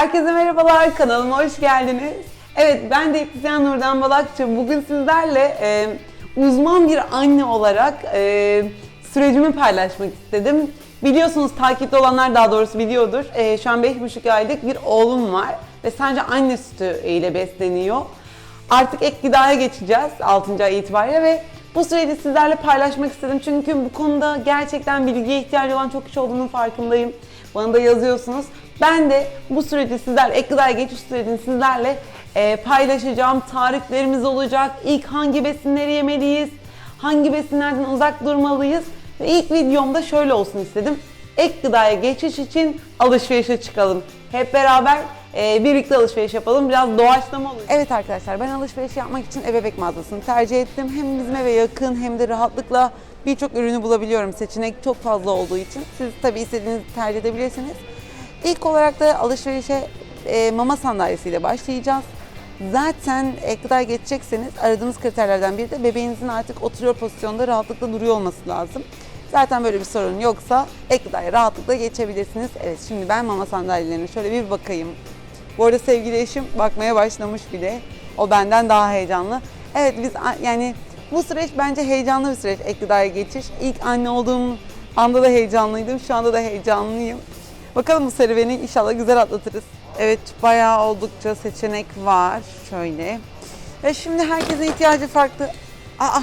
Herkese merhabalar, kanalıma hoş geldiniz. Evet, ben diyetisyen Nurdan Balakçı. Bugün sizlerle e, uzman bir anne olarak e, sürecimi paylaşmak istedim. Biliyorsunuz, takipte olanlar daha doğrusu biliyordur. E, şu an 5,5 aylık bir oğlum var ve sadece anne sütü ile besleniyor. Artık ek gıdaya geçeceğiz 6. ay itibariyle ve bu süreci sizlerle paylaşmak istedim. Çünkü bu konuda gerçekten bilgiye ihtiyacı olan çok kişi olduğunun farkındayım. Bana da yazıyorsunuz. Ben de bu süreci sizlerle, ek gıdaya geçiş sürecini sizlerle e, paylaşacağım. Tariflerimiz olacak. İlk hangi besinleri yemeliyiz? Hangi besinlerden uzak durmalıyız? Ve ilk videomda şöyle olsun istedim. Ek gıdaya geçiş için alışverişe çıkalım. Hep beraber e, birlikte alışveriş yapalım. Biraz doğaçlama olur. Evet arkadaşlar ben alışveriş yapmak için ebebek mağazasını tercih ettim. Hem bizim eve yakın hem de rahatlıkla birçok ürünü bulabiliyorum. Seçenek çok fazla olduğu için. Siz tabii istediğinizi tercih edebilirsiniz. İlk olarak da alışverişe e, mama sandalyesiyle başlayacağız. Zaten ek gıdaya geçecekseniz aradığımız kriterlerden biri de bebeğinizin artık oturuyor pozisyonda rahatlıkla duruyor olması lazım. Zaten böyle bir sorun yoksa ek rahatlıkla geçebilirsiniz. Evet şimdi ben mama sandalyelerine şöyle bir bakayım. Bu arada sevgili eşim bakmaya başlamış bile. O benden daha heyecanlı. Evet biz yani bu süreç bence heyecanlı bir süreç ek geçiş. İlk anne olduğum anda da heyecanlıydım. Şu anda da heyecanlıyım. Bakalım bu serüveni inşallah güzel atlatırız. Evet bayağı oldukça seçenek var. Şöyle. Ve şimdi herkesin ihtiyacı farklı. Aa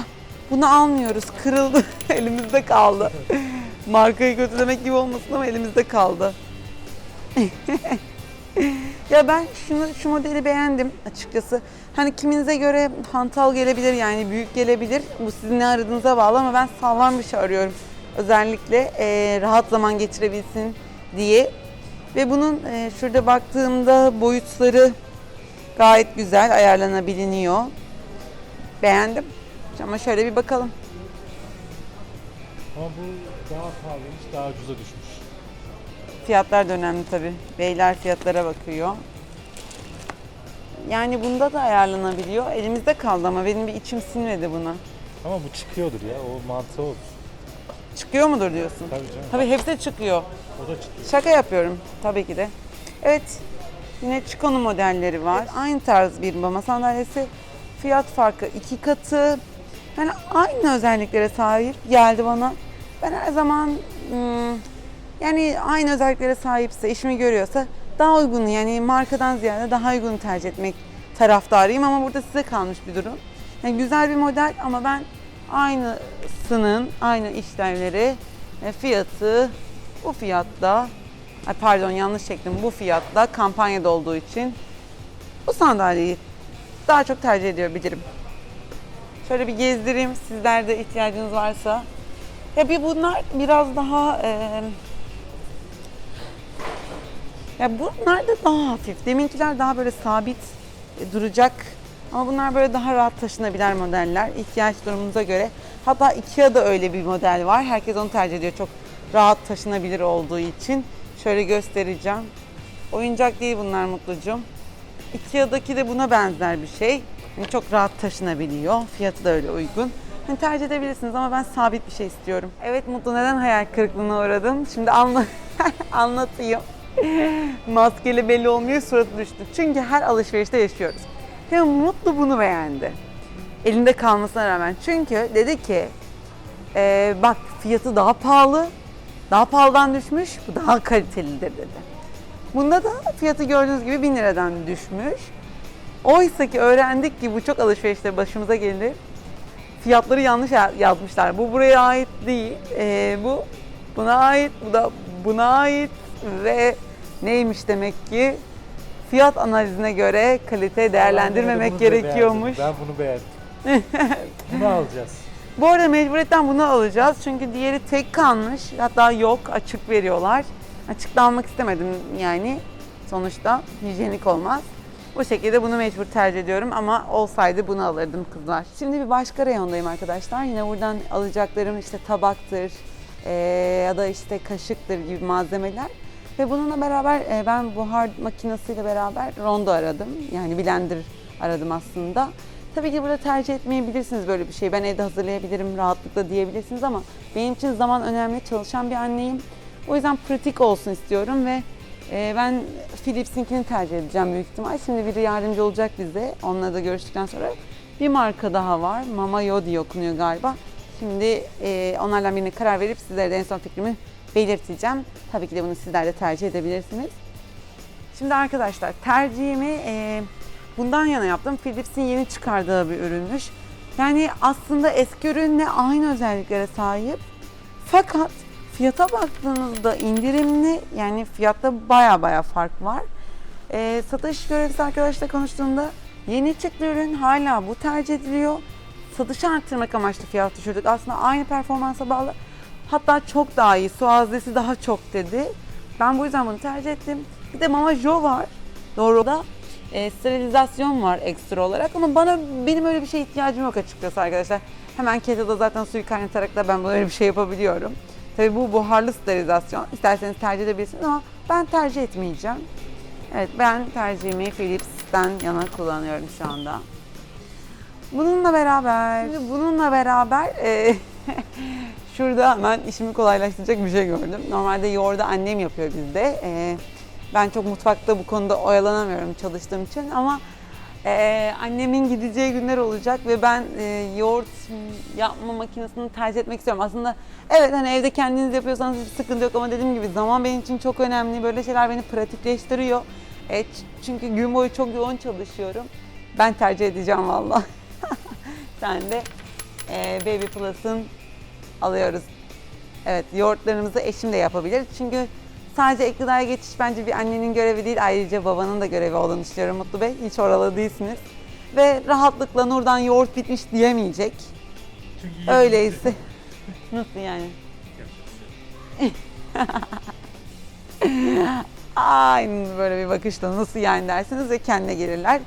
bunu almıyoruz. Kırıldı. elimizde kaldı. Markayı kötülemek gibi olmasın ama elimizde kaldı. Ya ben şunu şu modeli beğendim açıkçası. Hani kiminize göre hantal gelebilir yani büyük gelebilir. Bu sizin ne aradığınıza bağlı ama ben sağlam bir şey arıyorum. Özellikle eee, rahat zaman geçirebilsin diye. Ve bunun eee, şurada baktığımda boyutları gayet güzel ayarlanabiliyor. Beğendim. Ama şöyle bir bakalım. Ama bu daha pahalıymış, daha ucuza düşmüş. Fiyatlar da önemli tabii. Beyler fiyatlara bakıyor. Yani bunda da ayarlanabiliyor. Elimizde kaldı ama benim bir içim sinmedi buna. Ama bu çıkıyordur ya, o mantığı olur. Çıkıyor mudur diyorsun? Tabii canım. Tabii hepsi çıkıyor. O da çıkıyor. Şaka yapıyorum tabii ki de. Evet yine Chicano modelleri var. Aynı tarz bir mama sandalyesi. Fiyat farkı iki katı. Yani aynı özelliklere sahip geldi bana. Ben her zaman hmm, yani aynı özelliklere sahipse, işimi görüyorsa daha uygun yani markadan ziyade daha uygun tercih etmek taraftarıyım ama burada size kalmış bir durum. Yani güzel bir model ama ben aynısının aynı işlevleri e, fiyatı bu fiyatta ay pardon yanlış çektim bu fiyatta kampanyada olduğu için bu sandalyeyi daha çok tercih ediyor bilirim. Şöyle bir gezdireyim sizler de ihtiyacınız varsa. Ya bir bunlar biraz daha e, ya bunlar da daha hafif. Deminkiler daha böyle sabit duracak. Ama bunlar böyle daha rahat taşınabilen modeller. ihtiyaç durumunuza göre. Hatta Ikea'da öyle bir model var. Herkes onu tercih ediyor. Çok rahat taşınabilir olduğu için. Şöyle göstereceğim. Oyuncak değil bunlar mutlucum. Ikea'daki de buna benzer bir şey. Yani çok rahat taşınabiliyor. Fiyatı da öyle uygun. Hani tercih edebilirsiniz ama ben sabit bir şey istiyorum. Evet Mutlu neden hayal kırıklığına uğradın? Şimdi anla anlatayım. Maskeli belli olmuyor suratı düştü. Çünkü her alışverişte yaşıyoruz. Ve Mutlu bunu beğendi. Elinde kalmasına rağmen. Çünkü dedi ki "Ee, bak fiyatı daha pahalı. Daha pahalıdan düşmüş. Bu daha kalitelidir dedi. Bunda da fiyatı gördüğünüz gibi 1000 liradan düşmüş. Oysa ki öğrendik ki bu çok alışverişte başımıza gelir. Fiyatları yanlış ya- yazmışlar. Bu buraya ait değil. Ee, bu buna ait, bu da buna ait ve neymiş demek ki fiyat analizine göre kalite değerlendirmemek Bunu gerekiyormuş. beğendim, Ben bunu beğendim. bunu alacağız. Bu arada mecburiyetten bunu alacağız çünkü diğeri tek kalmış. Hatta yok açık veriyorlar. Açıkta almak istemedim yani. Sonuçta hijyenik olmaz. Bu şekilde bunu mecbur tercih ediyorum ama olsaydı bunu alırdım kızlar. Şimdi bir başka reyondayım arkadaşlar. Yine buradan alacaklarım işte tabaktır eee, ya da işte kaşıktır gibi malzemeler. Ve bununla beraber e, ben buhar makinesiyle beraber rondo aradım. Yani blender aradım aslında. Tabii ki burada tercih etmeyebilirsiniz böyle bir şey. Ben evde hazırlayabilirim rahatlıkla diyebilirsiniz ama benim için zaman önemli. Çalışan bir anneyim. O yüzden pratik olsun istiyorum ve Ee, ben Philips'inkini tercih edeceğim büyük ihtimal. Şimdi biri yardımcı olacak bize. Onunla da görüştükten sonra bir marka daha var. Mama Yo diye okunuyor galiba. Şimdi e, onlarla birine karar verip sizlere de en son fikrimi belirteceğim. Tabii ki de bunu sizler de tercih edebilirsiniz. Şimdi arkadaşlar tercihimi e, bundan yana yaptım. Philips'in yeni çıkardığı bir ürünmüş. Yani aslında eski ürünle aynı özelliklere sahip. Fakat fiyata baktığınızda indirimli yani fiyatta baya baya fark var. E, satış görevlisi arkadaşla konuştuğumda yeni çıktı ürün hala bu tercih ediliyor. Satışı arttırmak amaçlı fiyat düşürdük. Aslında aynı performansa bağlı. Hatta çok daha iyi. Su haznesi daha çok dedi. Ben bu yüzden bunu tercih ettim. Bir de Mama Jo var. Doğru da e, sterilizasyon var ekstra olarak ama bana benim öyle bir şeye ihtiyacım yok açıkçası arkadaşlar. Hemen kettle'da zaten suyu kaynatarak da ben böyle bir şey yapabiliyorum. Tabii bu buharlı sterilizasyon. İsterseniz tercih edebilirsiniz ama ben tercih etmeyeceğim. Evet ben tercihimi Philips'ten yana kullanıyorum şu anda. Bununla beraber, şimdi bununla beraber e, şurada hemen işimi kolaylaştıracak bir şey gördüm. Normalde yoğurdu annem yapıyor bizde. E, ben çok mutfakta bu konuda oyalanamıyorum çalıştığım için ama e, annemin gideceği günler olacak ve ben e, yoğurt yapma makinesini tercih etmek istiyorum. Aslında evet hani evde kendiniz yapıyorsanız hiç sıkıntı yok ama dediğim gibi zaman benim için çok önemli. Böyle şeyler beni pratikleştiriyor. E, çünkü gün boyu çok yoğun çalışıyorum. Ben tercih edeceğim valla. Sen de e, Baby Plus'ın alıyoruz. Evet yoğurtlarımızı eşim de yapabilir. Çünkü sadece ek gıdaya geçiş bence bir annenin görevi değil. Ayrıca babanın da görevi olduğunu düşünüyorum Mutlu Bey. Hiç oralı değilsiniz. Ve rahatlıkla Nur'dan yoğurt bitmiş diyemeyecek. Öyleyse. Nasıl yani? Aynen böyle bir bakışla nasıl yani dersiniz ve kendine gelirler.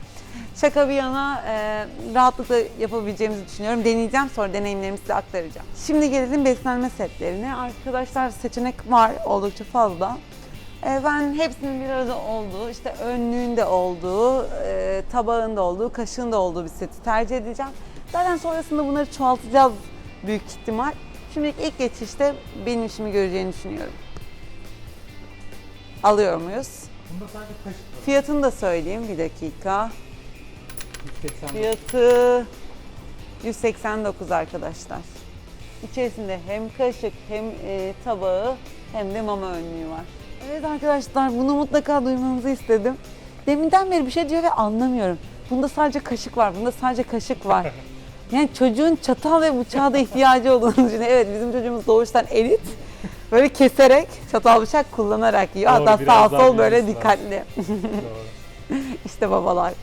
Şaka bir yana e, rahatlıkla yapabileceğimizi düşünüyorum. Deneyeceğim sonra deneyimlerimi size aktaracağım. Şimdi gelelim beslenme setlerine. Arkadaşlar seçenek var oldukça fazla. E, ben hepsinin bir arada olduğu, işte önlüğünde olduğu, e, tabağında olduğu, kaşığında olduğu bir seti tercih edeceğim. Zaten sonrasında bunları çoğaltacağız büyük ihtimal. Şimdi ilk geçişte benim işimi göreceğini düşünüyorum. Alıyor muyuz? Bunda sadece kaşık var. Fiyatını da söyleyeyim bir dakika. 180 Fiyatı 189 arkadaşlar. İçerisinde hem kaşık hem e, tabağı hem de mama önlüğü var. Evet arkadaşlar bunu mutlaka duymanızı istedim. Deminden beri bir şey diyor ve anlamıyorum. Bunda sadece kaşık var, bunda sadece kaşık var. Yani çocuğun çatal ve bıçağa da ihtiyacı olduğunu düşünüyorum. Evet bizim çocuğumuz doğuştan elit. Böyle keserek, çatal bıçak kullanarak yiyor. Doğru, Hatta sağ sol böyle dikkatli. Doğru. İşte babalar.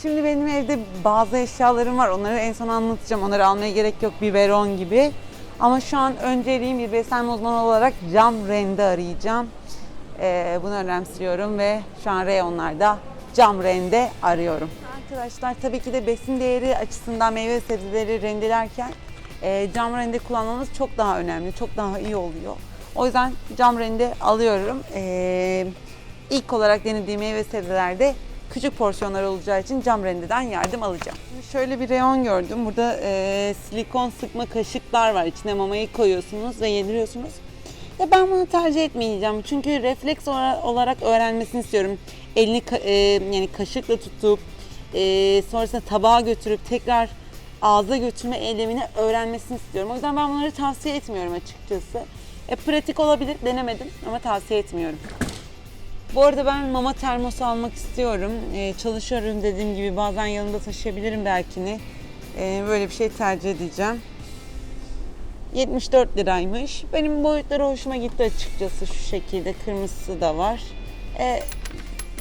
Şimdi benim evde bazı eşyalarım var. Onları en son anlatacağım. Onları almaya gerek yok. Biberon gibi. Ama şu an önceliğim bir beslenme uzmanı olarak cam rende arayacağım. Ee, bunu önemsiyorum ve şu an reyonlarda cam rende arıyorum. Arkadaşlar tabii ki de besin değeri açısından meyve ve sebzeleri rendelerken e, cam rende kullanmamız çok daha önemli. Çok daha iyi oluyor. O yüzden cam rende alıyorum. Ee, İlk olarak denediğim meyve sebzelerde küçük porsiyonlar olacağı için cam rendeden yardım alacağım. Şimdi şöyle bir reyon gördüm. Burada e, silikon sıkma kaşıklar var. İçine mamayı koyuyorsunuz ve yediriyorsunuz. Ya ben bunu tercih etmeyeceğim. Çünkü refleks ola- olarak öğrenmesini istiyorum. Elini e, yani kaşıkla tutup e, sonrasında tabağa götürüp tekrar ağza götürme eylemini öğrenmesini istiyorum. O yüzden ben bunları tavsiye etmiyorum açıkçası. E, pratik olabilir, denemedim ama tavsiye etmiyorum. Bu arada ben mama termosu almak istiyorum. Ee, çalışıyorum dediğim gibi bazen yanımda taşıyabilirim belki. Ee, böyle bir şey tercih edeceğim. 74 liraymış. Benim boyutları hoşuma gitti açıkçası şu şekilde. Kırmızısı da var. Ee,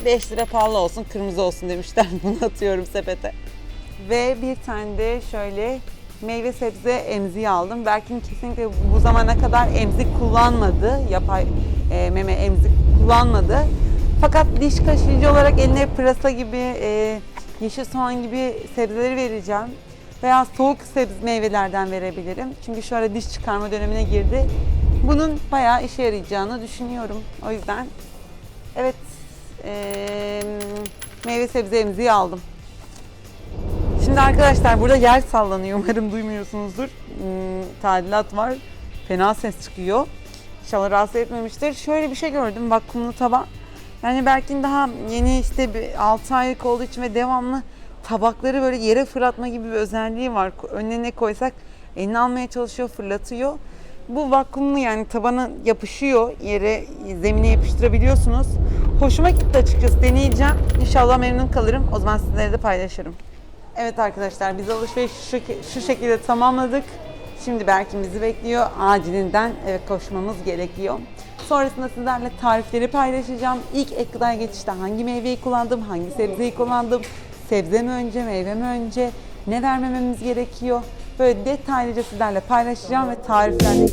5 lira pahalı olsun, kırmızı olsun demişler. Bunu atıyorum sepete. Ve bir tane de şöyle meyve sebze emziği aldım. Berkin kesinlikle bu zamana kadar emzik kullanmadı. Yapay e, meme emzik kullanmadı. Fakat diş kaşıyıcı olarak eline pırasa gibi, e, yeşil soğan gibi sebzeleri vereceğim. Veya soğuk sebze meyvelerden verebilirim. Çünkü şu ara diş çıkarma dönemine girdi. Bunun bayağı işe yarayacağını düşünüyorum. O yüzden evet e, meyve sebze emziği aldım. Şimdi arkadaşlar burada yer sallanıyor. Umarım duymuyorsunuzdur. Hmm, tadilat var. Fena ses çıkıyor. İnşallah rahatsız etmemiştir. Şöyle bir şey gördüm. Vakumlu taban. Yani Berk'in daha yeni işte bir 6 aylık olduğu için ve devamlı tabakları böyle yere fırlatma gibi bir özelliği var. Önüne ne koysak eline almaya çalışıyor, fırlatıyor. Bu vakumlu yani tabana yapışıyor, yere zemine yapıştırabiliyorsunuz. Hoşuma gitti açıkçası deneyeceğim. İnşallah memnun kalırım. O zaman sizlere de paylaşırım. Evet arkadaşlar biz alışverişi şu, şu şekilde tamamladık. Şimdi Berk'in bizi bekliyor. Acilinden koşmamız gerekiyor. Sonrasında sizlerle tarifleri paylaşacağım. İlk ek gıdaya geçişte hangi meyveyi kullandım, hangi sebzeyi kullandım, sebze mi önce, meyve mi önce, ne vermememiz gerekiyor. Böyle detaylıca sizlerle paylaşacağım ve tariflerle